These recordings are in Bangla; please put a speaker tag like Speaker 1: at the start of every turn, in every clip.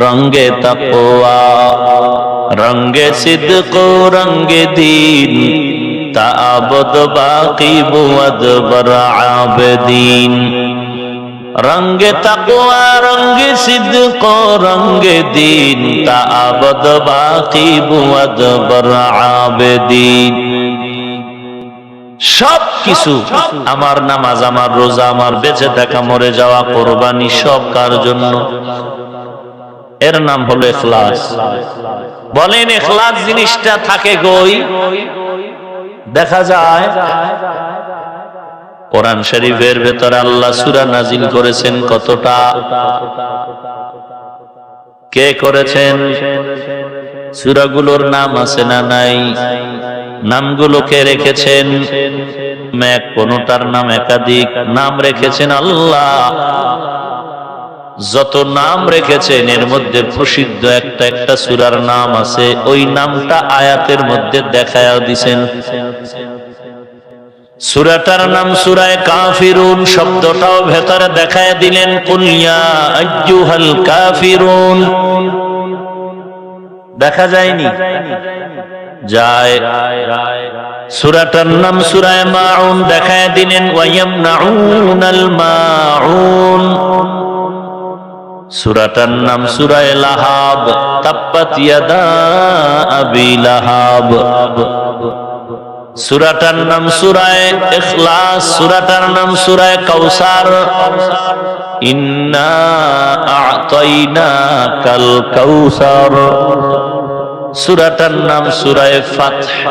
Speaker 1: রঙ্গে তপোয়া রঙ্গে সিদ্ক রঙ্গে দিন। তাবদ বাকি বুয়দ বর আবেদিন। রঙ্গে তকওয়া রঙ্গে সিদ্ক রঙ্গে দিন। তাবদ বাকি বুয়দ বর আবেদিন। সব কিছু আমার নামাজ, আমার রোজা, আমার বেঁচে থাকা, মরে যাওয়া, কোরবানি, সব কার জন্য? এর নাম হলো এখলাস বলেন এখলাস জিনিসটা থাকে গই দেখা যায়, কোরআন শরীফের ভেতরে আল্লাহ সুরা নাজিল করেছেন কতটা? কে করেছেন? সুরাগুলোর নাম আছে না নাই? নামগুলো কে রেখেছেন? কোনটার নাম একাধিক নাম রেখেছেন আল্লাহ। যত নাম রেখেছেন, এর মধ্যে প্রসিদ্ধ একটা একটা সুরার নাম আছে। ওই নামটা আয়াতের মধ্যে দেখায়া দিছেন। সুরাটার নাম সুরায় কাফিরুন, শব্দটাও ভেতরে দেখায় দিলেন। কুলিয়া আজ্জুহাল কাফিরুন। দেখা যায়নি? যায়। সুরাটার নাম সুরায় মাউন দেখায় দিলেন। ওয়ায়ামনাউনাল মাউন। সুরাটার নাম সুরায় লাহাব। তাপ্পাত ইয়াদা আবি লাহাব। সুরাটার নাম সুরায় ইখলাস, সুরাটার নাম সুরায় কাউসার। ইন্না আ'তাইনাকাল কাউসার। সুরাটার নাম সুরায় ফাতহ।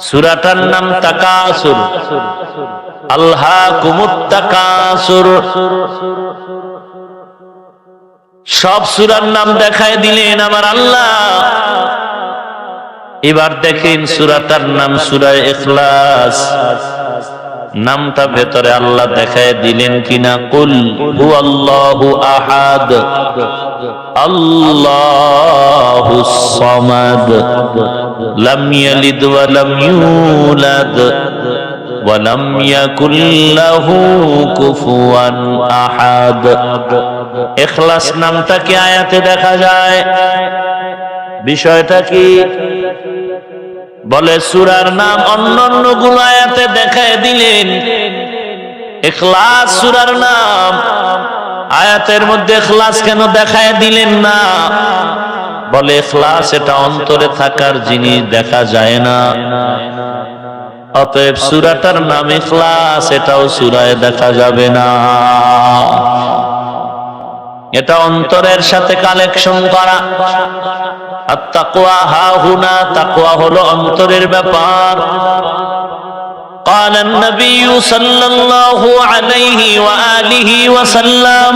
Speaker 1: সুরাটার নাম তাকাসুর। আল্লাহ কুমুত তাকাসুর সব সুরার নাম দেখায় দিলেন আমার আল্লাহ। এবার দেখেন সুরাটার নাম সুরায় ইখলাস। নামটা ভেতরে আল্লাহ দেখায় দিলেন কিনা? কুল হু আল্লাহু আহাদ। আল্লাহু সামাদ। লাম ইয়ালিদ ওয়া লাম ইউলাদ ওয়া লাম ইয়াকুল লাহু ইখলাস নামটা কি আয়াতে দেখা যায় বিষয়টা কি বলে সুরার নাম অন্যান্যগুলো আয়াতে দেখায় দিলেন এখলাস সুরার নাম আয়াতের মধ্যে এখলাস কেন দেখায় দিলেন না বলে এখলাস এটা অন্তরে থাকার জিনিস দেখা যায় না অতএব সুরাটার নাম এখলাস এটাও সুরায় দেখা যাবে না এটা অন্তরের সাথে কালেকশন করা আর তাকুয়া হা হুনা তাকুয়া হলো অন্তরের ব্যাপার قال النبي صلى الله عليه وآله وسلم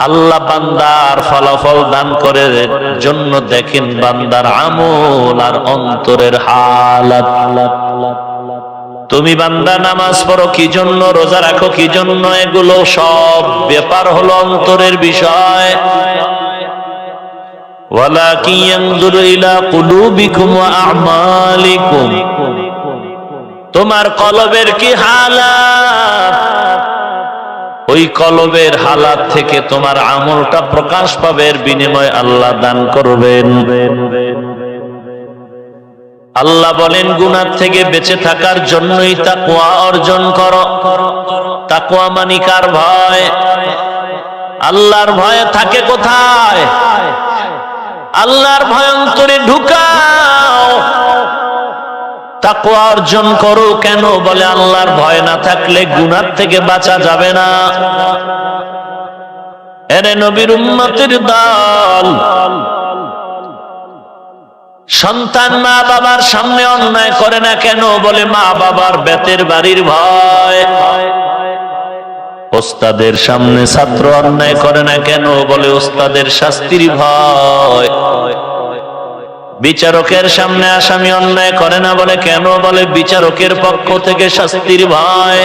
Speaker 1: আল্লাহ বান্দার ফলাফল দান করে জন্য দেখেন বান্দার আমল আর অন্তরের হালাত। তুমি বান্দা, নামাজ পড়ো, কি জন্য? রোজা রাখো, কি জন্য? এগুলো সব ব্যাপার হলো অন্তরের বিষয়। তোমার কলবের কি হালা ওই কলবের হালাত থেকে তোমার আমলটা প্রকাশ পাবে বিনিময় আল্লাহ দান করবেন। আল্লাহ বলেন গুনার থেকে বেঁচে থাকার জন্যই তাকুয়া অর্জন করো। তাকুয়া মানিকার ভয়? আল্লাহর ভয় থাকে কোথায়? আল্লাহর ভয়ঙ্করে ঢুকাও তাকওয়া অর্জন করো কেন বলে আল্লাহর ভয় না থাকলে গুনার থেকে বাঁচা যাবে না। এরে নবীর উম্মতের দল। সন্তান মা বাবার সামনে অন্যায় করে না কেন বলে মা বাবার বেতের বাড়ির ভয়। ওস্তাদের সামনে ছাত্র অন্যায় করে না কেন বলে ওস্তাদের শাস্তির ভয়। বিচারকের সামনে আসামি অন্যায় করে না বলে কেন বলে? বিচারকের পক্ষ থেকে শাস্তির ভয়।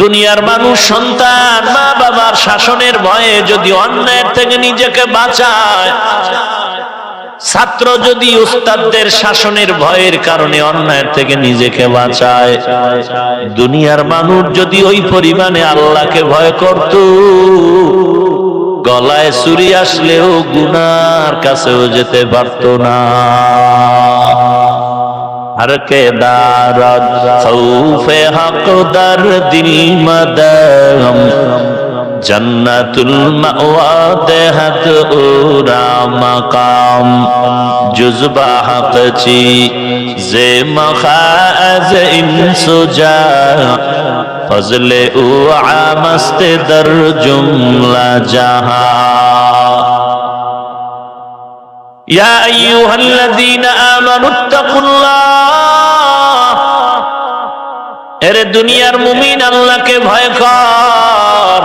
Speaker 1: দুনিয়ার মানুষ সন্তান, মা বাবার শাসনের ভয়ে যদি অন্যায়ের থেকে নিজেকে বাঁচায়, ছাত্র যদি উস্তাদদের শাসনের ভয়ের কারণে অন্যায়ের থেকে নিজেকে বাঁচায়, দুনিয়ার মানুষ যদি ওই পরিমাণে আল্লাহকে ভয় করত গলায় চুরি আসলেও গুনার কাছেও যেতে পারত না। আর কে খৌফে হক দর দিল মদম, জন্নতুল দেহত ওরা মাকাম। জুজবা হক চি জে মখাজ ইনসুজা ফজলে ও আমস্তে দর জুমলা জাহা। ইয়া আইয়ুহাল্লাযীনা আমানু তাকুল্লাহ। এরে দুনিয়ার মুমিন আল্লাহকে ভয় কর।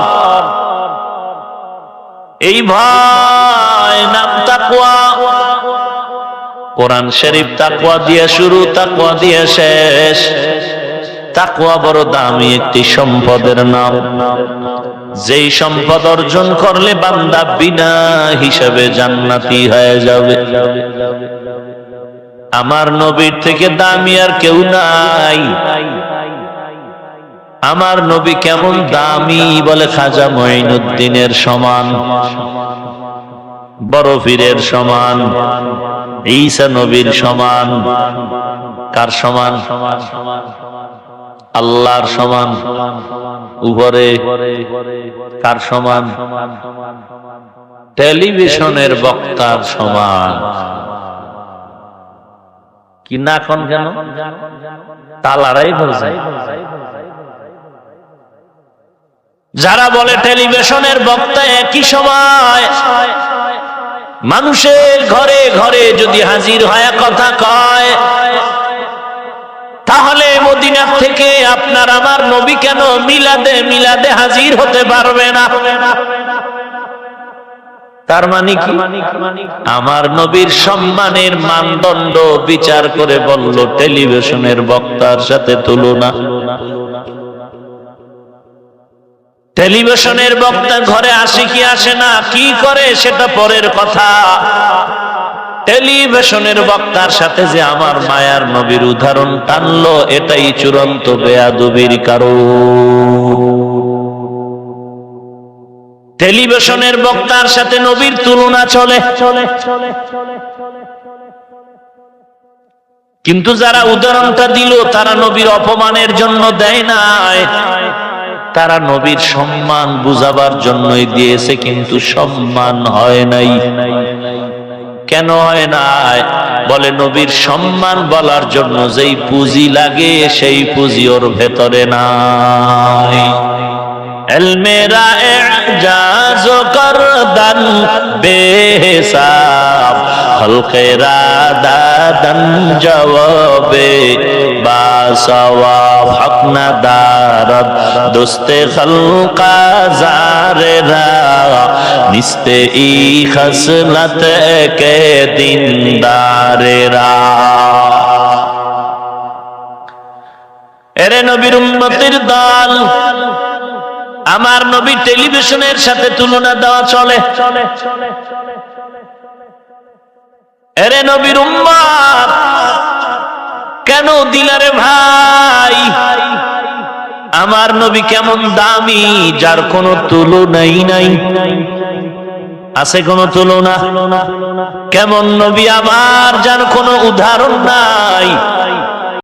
Speaker 1: এই ভয় নাম তাকওয়া। কোরআন শরীফ তাকওয়া দিয়ে শুরু, তাকওয়া দিয়ে শেষ। তাকওয়া বড় দামি একটি সম্পদের নাম। যেই সম্পদ অর্জন করলে বান্দা বিনা হিসাবে জান্নাতি হয়ে যাবে। আমার নবীর থেকে দামি আর কেউ নাই। আমার নবী কেমন দামি বলে খাজা মঈনুদ্দিনের সমান। বরফিরের সমান। ঈসা নবীর সমান। কার সমান সমান সমান? আল্লাহর সমান উপরে কার সমান? টেলিভিশনের বক্তার সমান। কি না কোন কেন তালারাই বলছে যারা বলে টেলিভিশনের বক্তা একই সময়, মানুষের ঘরে ঘরে যদি হাজির হয় কথা কয় তাহলে মদিনার থেকে আপনার আমার নবী কেন মিলাদে মিলাদে হাজির হতে পারবে না? তার মানে কি? আমার নবীর সম্মানের মানদণ্ড বিচার করে বলল, টেলিভিশনের বক্তার সাথে তুলনা। টেলিভিশনের বক্তা ঘরে আসে কি আসে না, কি করে সেটা পরের কথা। টেলিভিশনের বক্তার সাথে যে আমার মায়ার নবীর উদাহরণ টানলো, এটাই চূড়ান্ত বেয়াদবির কারণ। টেলিভিশনের বক্তার সাথে নবীর তুলনা চলে। কিন্তু যারা উদাহরণটা দিল, তারা নবীর অপমানের জন্য দেয় নাই। তারা নবীর সম্মান বুঝাবার জন্যই দিয়েছে, কিন্তু সম্মান হয় নাই। কেন হয় নাই? বলে নবীর সম্মান বলার জন্য যেই পুঁজি লাগে, সেই পুঁজি ওর ভেতরে নাই। এলমেরা এজাজ করদান বেসাব খলকেরা দাদন জবাবে বাসওয়াব হক না দারদ। দোস্তে খলকা জারেরা, নিস্তে ই খসলত কে দিনদারেরা। এরে নবীর উম্মতের দল, আমার নবী টেলিভিশনের সাথে তুলনা দেওয়া চলে চলে চলে চলে। এরে নবীর উম্মত, কেন দিলারে ভাই? আমার নবী কেমন দামি, যার কোনো তুলনাই নাই। আছে কোনো তুলনা? কেমন নবী আমার, যার কোনো উদাহরণ নাই?